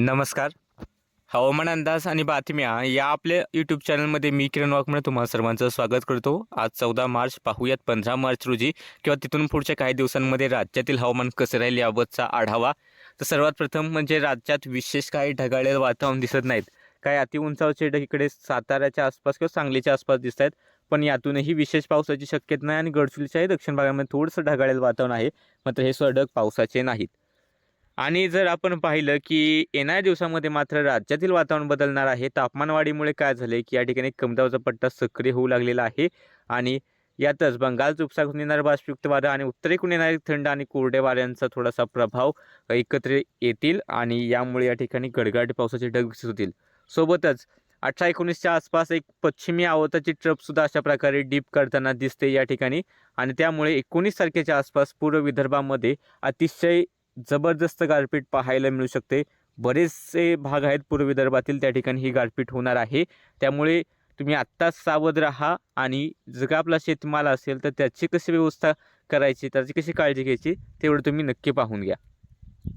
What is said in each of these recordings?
नमस्कार. हवामान अंदाज आणि बातम्या या आपल्या यूट्यूब चॅनलमध्ये मी किरण वाघमळे तुम्हाला सर्वांचं स्वागत करतो. आज चौदा मार्च पाहूयात पंधरा मार्च रोजी किंवा तिथून पुढच्या काही दिवसांमध्ये राज्यातील हवामान कसं राहील याबाबतचा आढावा. तर सर्वात प्रथम म्हणजे राज्यात विशेष काही ढगाळलेलं वातावरण दिसत नाहीत. काही अतिउंचावचे ढग इकडे साताऱ्याच्या आसपास किंवा सांगलीच्या आसपास दिसत आहेत. पण यातूनही विशेष पावसाची शक्यता नाही आणि गडचिरोलीच्याही दक्षिण भागामध्ये थोडंसं ढगाळलेलं वातावरण आहे. मात्र हे सुद्धा ढग पावसाचे नाहीत. आणि जर आपण पाहिलं की येणाऱ्या दिवसामध्ये मात्र राज्यातील वातावरण बदलणार आहे. तापमानवाढीमुळे काय झाले की या ठिकाणी कमदावचा पट्टा सक्रिय होऊ लागलेला आहे आणि यातच बंगालचा उपसागरून येणारं बाष्पयुक्त वारं आणि उत्तरेकडून येणारे थंड आणि कोरडे वाऱ्यांचा थोडासा प्रभाव एकत्र येतील आणि यामुळे या ठिकाणी गडगाडी पावसाचे ढग विकसित होतील. सोबतच अठरा एकोणीसच्या आसपास एक पश्चिमी आवताची ट्रपसुद्धा अशा प्रकारे डीप करताना दिसते या ठिकाणी आणि त्यामुळे एकोणीस तारखेच्या आसपास पूर्व विदर्भामध्ये अतिशय जबरदस्त गारपीट पाहायला मिळू शकते. बरेचसे भाग आहेत पूर्व विदर्भातील त्या ठिकाणी ही गारपीट होणार आहे. त्यामुळे तुम्ही आत्ताच सावध राहा आणि जर का आपला शेतमाल असेल तर त्याची कशी व्यवस्था करायची त्याची कशी काळजी घ्यायची तेवढं तुम्ही नक्की पाहून घ्या.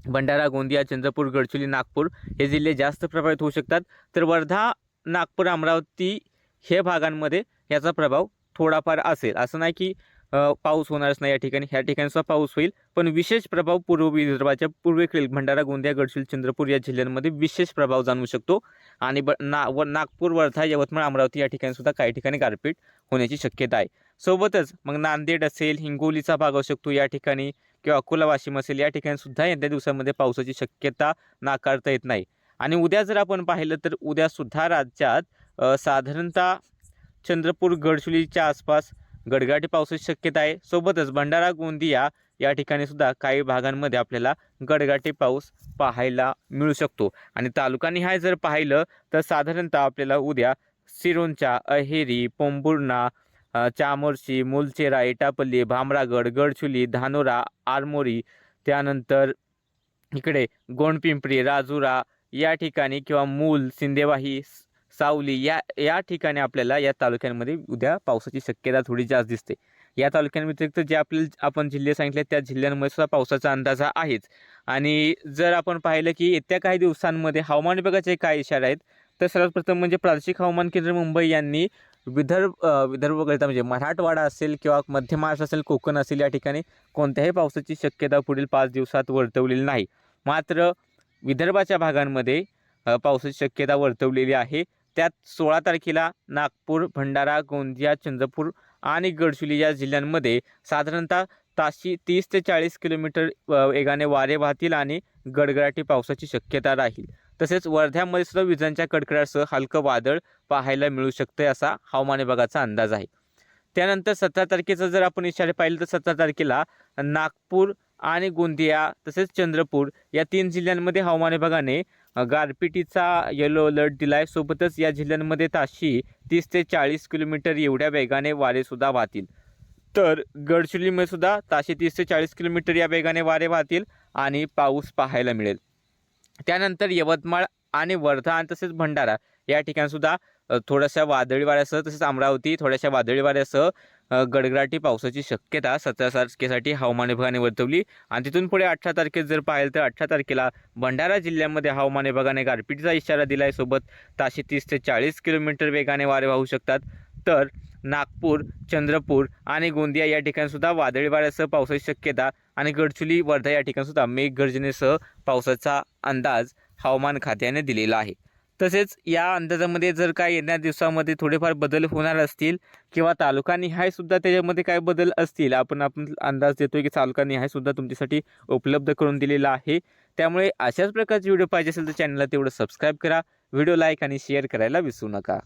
भंडारा गोंदिया चंद्रपूर गडचिरोली नागपूर हे जिल्हे जास्त प्रभावित होऊ शकतात. तर वर्धा नागपूर अमरावती हे भागांमध्ये याचा प्रभाव थोडाफार असेल. असं नाही की पाऊस होणारच नाही या ठिकाणी. ह्या ठिकाणी पाऊस होईल. पण विशेष प्रभाव पूर्व विदर्भाच्या पूर्वेकडील भंडारा गोंदिया गडचिल चंद्रपूर या जिल्ह्यांमध्ये विशेष प्रभाव जाणवू शकतो. आणि ब ना व नागपूर वर्धा यवतमाळ अमरावती या ठिकाणी सुद्धा काही ठिकाणी गारपीट होण्याची शक्यता आहे. सोबतच मग नांदेड असेल हिंगोलीचा भाग असू शकतो या ठिकाणी किंवा अकोला वाशिम असेल या ठिकाणी सुद्धा येत्या दिवसामध्ये पावसाची शक्यता नाकारता येत नाही. आणि उद्या जर आपण पाहिलं तर उद्यासुद्धा राज्यात साधारणतः चंद्रपूर गडचिरोलीच्या आसपास गडगाटी पावसाची शक्यता आहे. सोबतच भंडारा गोंदिया या ठिकाणी सुद्धा काही भागांमध्ये आपल्याला गडगाटी पाऊस पाहायला मिळू शकतो. आणि तालुकानिहाय जर पाहिलं तर साधारणतः आपल्याला उद्या सिरोंचा अहेरी पोंबुर्णा चामोर्शी मुलचेरा एटापल्ली भामरागड गडचुली धानोरा आरमोरी त्यानंतर इकडे गोंडपिंपरी राजुरा या ठिकाणी किंवा मूल सिंदेवाही सावली या या ठिकाणी आपल्याला या तालुक्यांमध्ये उद्या पावसाची शक्यता थोडी जास्त दिसते. या तालुक्यांव्यतिरिक्त जे आपले आपण जिल्हे सांगितले त्या जिल्ह्यांमध्ये सुद्धा पावसाचा अंदाज हा आहेच. आणि जर आपण पाहिलं की येत्या काही दिवसांमध्ये हवामान विभागाचे काय इशारे आहेत तर सर्वात प्रथम म्हणजे प्रादेशिक हवामान केंद्र मुंबई यांनी विदर्भ विदर्भकरिता विदर्भ म्हणजे मराठवाडा असेल किंवा मध्य महाराष्ट्र असेल कोकण असेल या ठिकाणी कोणत्याही पावसाची शक्यता पुढील पाच दिवसात वर्तवलेली नाही. मात्र विदर्भाच्या भागांमध्ये पावसाची शक्यता वर्तवलेली आहे. त्यात सोळा तारखेला नागपूर भंडारा गोंदिया चंद्रपूर आणि गडचिरोली या जिल्ह्यांमध्ये साधारणतः ताशी तीस ते चाळीस किलोमीटर वेगाने वारे वाहतील आणि गडगडाटी पावसाची शक्यता राहील. तसेच वर्ध्यामध्ये सुद्धा विजांच्या कडकडासह हलकं वादळ पाहायला मिळू शकते असा हवामान विभागाचा अंदाज आहे. त्यानंतर सतरा तारखेचा जर आपण इशारे पाहिले तर सतरा तारखेला नागपूर आणि गोंदिया तसेच चंद्रपूर या तीन जिल्ह्यांमध्ये हवामान विभागाने गारपिटीचा येलो अलर्ट दिलाय. सोबतच या जिल्ह्यांमध्ये ताशी तीस ते चाळीस किलोमीटर एवढ्या वेगाने वारेसुद्धा वाहतील. तर गडचिरोलीमध्ये सुद्धा ताशी तीस ते चाळीस किलोमीटर या वेगाने वारे वाहतील आणि पाऊस पाहायला मिळेल. त्यानंतर यवतमाळ आणि वर्धा आणि तसेच भंडारा या ठिकाणसुद्धा थोड्याशा वादळी वाऱ्यासह तसेच अमरावती थोड्याशा वादळी वाऱ्यासह गडगडाटी पावसाची शक्यता सतरा तारखेसाठी हवामान विभागाने वर्तवली. आणि तिथून पुढे अठरा तारखेत जर पाहिलं तर अठरा तारखेला भंडारा जिल्ह्यामध्ये हवामान विभागाने गारपीटचा इशारा दिला आहे सोबत ताशी तीस ते चाळीस किलोमीटर वेगाने वारे वाहू शकतात. तर नागपूर चंद्रपूर आणि गोंदिया या ठिकाणीसुद्धा वादळी वाऱ्यासह पावसाची शक्यता आणि गडचुली वर्धा या ठिकाणीसुद्धा मेघगर्जनेसह पावसाचा अंदाज हवामान खात्याने दिलेला आहे. तसेच या अंदाजामध्ये जर काय येणाऱ्या दिवसामध्ये थोडेफार बदल होणार असतील किंवा तालुकानिहाय सुद्धा त्याच्यामध्ये काय बदल असतील आपण आपण अंदाज देतो की तालुकानिहाय सुद्धा तुमच्यासाठी उपलब्ध करून दिलेला आहे. त्यामुळे अशाच प्रकारचे व्हिडिओ पाहिजे असेल तर चॅनलला तेवढं सबस्क्राईब करा व्हिडिओ लाईक आणि शेअर करायला विसरू नका.